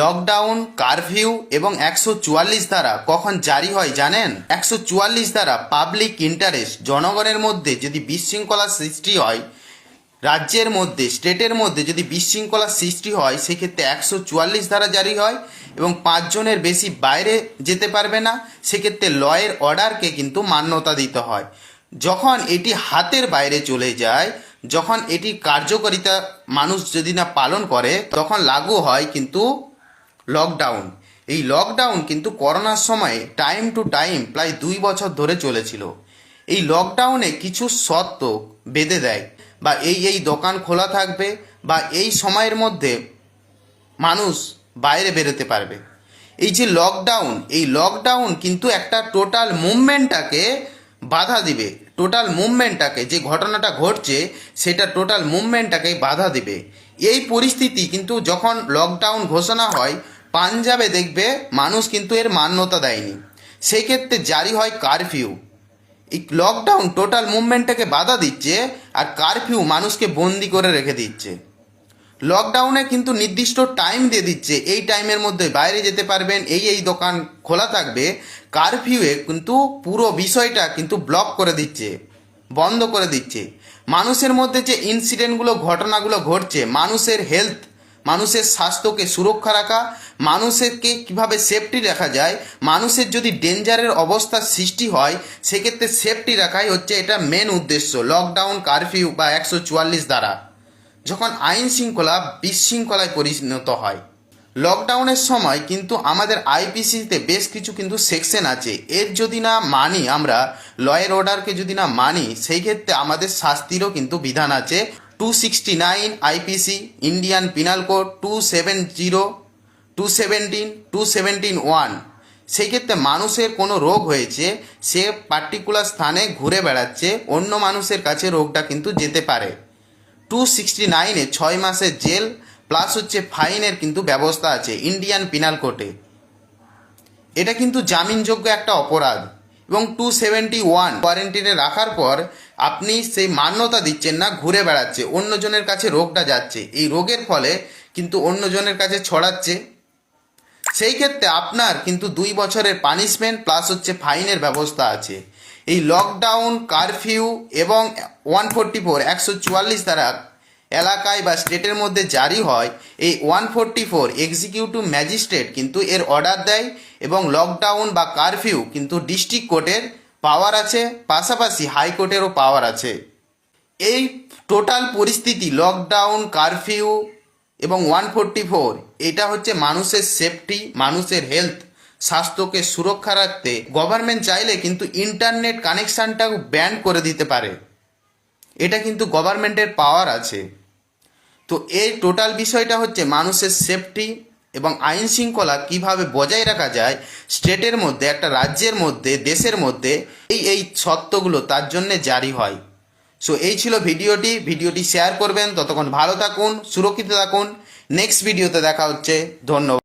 Lockdown, curfew এবং একশো চুয়াল্লিশ ধারা কখন জারি হয় জানেন? একশো চুয়াল্লিশ ধারা পাবলিক ইন্টারেস্ট জনগণের মধ্যে যদি বিশৃঙ্খলা সৃষ্টি হয়, রাজ্যের মধ্যে, স্টেটের মধ্যে যদি বিশৃঙ্খলা সৃষ্টি হয়, সেক্ষেত্রে একশো চুয়াল্লিশ ধারা জারি হয় এবং পাঁচজনের বেশি বাইরে যেতে পারবে না, সেক্ষেত্রে লয়ের অর্ডারকে কিন্তু মান্যতা দিতে হয়। যখন এটি হাতের বাইরে চলে যায়, যখন এটি কার্যকারিতা মানুষ যদি না পালন করে, তখন লাগু হয় কিন্তু লকডাউন এই লকডাউন কিন্তু করোনার সময়ে টাইম টু টাইম প্রায় দুই বছর ধরে চলেছিল। এই লকডাউনে কিছু শর্ত বেঁধে দেয় বা এই এই দোকান খোলা থাকবে বা এই সময়ের মধ্যে মানুষ বাইরে বেরোতে পারবে। এই যে লকডাউন এই লকডাউন কিন্তু একটা টোটাল মুভমেন্টটাকে বাধা দিবে। টোটাল মুভমেন্টটাকে যে ঘটনাটা ঘটছে, সেটা টোটাল মুভমেন্টটাকে বাধা দিবে। এই পরিস্থিতি কিন্তু যখন লকডাউন ঘোষণা হয় পাঞ্জাবে দেখবে মানুষ কিন্তু এর মান্যতা দেয়নি। সেই ক্ষেত্রে জারি হয় কারফিউ। এই লকডাউন টোটাল মুভমেন্টটাকে বাধা দিচ্ছে আর কারফিউ মানুষকে বন্দি করে রেখে দিচ্ছে। লকডাউনে কিন্তু নির্দিষ্ট টাইম দিয়ে দিচ্ছে। এই টাইমের মধ্যে বাইরে যেতে পারবেন, এই এই দোকান খোলা থাকবে। কারফিউয়ে কিন্তু পুরো বিষয়টা কিন্তু ব্লক করে দিচ্ছে, বন্ধ করে দিচ্ছে। মানুষের মধ্যে যে ইনসিডেন্টগুলো ঘটনাগুলো ঘটছে, মানুষের হেলথ মানুষের স্বাস্থ্যকে সুরক্ষা রাখা, মানুষেরকে কীভাবে সেফটি রাখা যায়, মানুষের যদি ডেঞ্জারের অবস্থার সৃষ্টি হয়, সেক্ষেত্রে সেফটি রাখাই হচ্ছে এটা মেন উদ্দেশ্য লকডাউন কারফিউ বা একশো চুয়াল্লিশ দ্বারা। যখন আইন শৃঙ্খলা বিশৃঙ্খলায় পরিণত হয়। লকডাউনের সময় কিন্তু আমাদের আইপিসিতে বেশ কিছু কিন্তু সেকশন আছে। এর যদি না মানি আমরা লয়ের অর্ডারকে যদি না মানি, সেই ক্ষেত্রে আমাদের শাস্তিরও কিন্তু বিধান আছে। Two sixty nine IPC Indian Penal Code two seven zero two two one সেই ক্ষেত্রে মানুষের কোনো রোগ হয়েছে, সে পার্টিকুলার স্থানে ঘুরে বেড়াচ্ছে, অন্য মানুষের কাছে রোগটা কিন্তু যেতে পারে। টু সিক্সটি নাইনে ছয় মাসের জেল প্লাস হচ্ছে ফাইনের কিন্তু ব্যবস্থা আছে ইন্ডিয়ান পিনাল কোর্টে এটা কিন্তু জামিনযোগ্য একটা অপরাধ। এবং টু সেভেন্টি ওয়ান কোয়ারেন্টিনে রাখার পর আপনি সেই মান্যতা দিচ্ছেন না, ঘুরে বেড়াচ্ছে, অন্যজনের কাছে রোগটা যাচ্ছে। এই রোগের ফলে কিন্তু অন্যজনের কাছে ছড়াচ্ছে। সেই ক্ষেত্রে আপনার কিন্তু দুই বছরের পানিশমেন্ট প্লাস হচ্ছে ফাইনের ব্যবস্থা আছে। এই লকডাউন কারফিউ এবং ওয়ান ফোরটি ফোর একশো চুয়াল্লিশ দ্বারা এলাকায় বা স্টেটের মধ্যে জারি হয়, এই one forty four executive magistrate কিন্তু এর অর্ডার দেয় এবং লকডাউন বা কারফিউ কিন্তু ডিস্ট্রিক্ট কোর্টের পাওয়ার আছে, পাশাপাশি হাইকোর্টেরও পাওয়ার আছে। এই টোটাল পরিস্থিতি, লকডাউন, কারফিউ এবং ওয়ান ফোরটি ফোর, এটা হচ্ছে মানুষের সেফটি, মানুষের হেলথ, স্বাস্থ্যকে সুরক্ষা রাখতে। গভর্নমেন্ট চাইলে কিন্তু ইন্টারনেট কানেকশানটাও ব্যান করে দিতে পারে। এটা কিন্তু গভর্নমেন্টের পাওয়ার আছে। তো এই টোটাল বিষয়টা হচ্ছে মানুষের সেফটি এবং আইন শৃঙ্খলা কীভাবে বজায় রাখা যায়, স্টেটের মধ্যে, একটা রাজ্যের মধ্যে, দেশের মধ্যে, এই এই সত্যগুলো তার জন্যে জারি হয়। সো এই ছিল ভিডিওটি। ভিডিওটি শেয়ার করবেন। ততক্ষণ ভালো থাকুন, সুরক্ষিত থাকুন। নেক্সট ভিডিওতে দেখা হচ্ছে। ধন্যবাদ।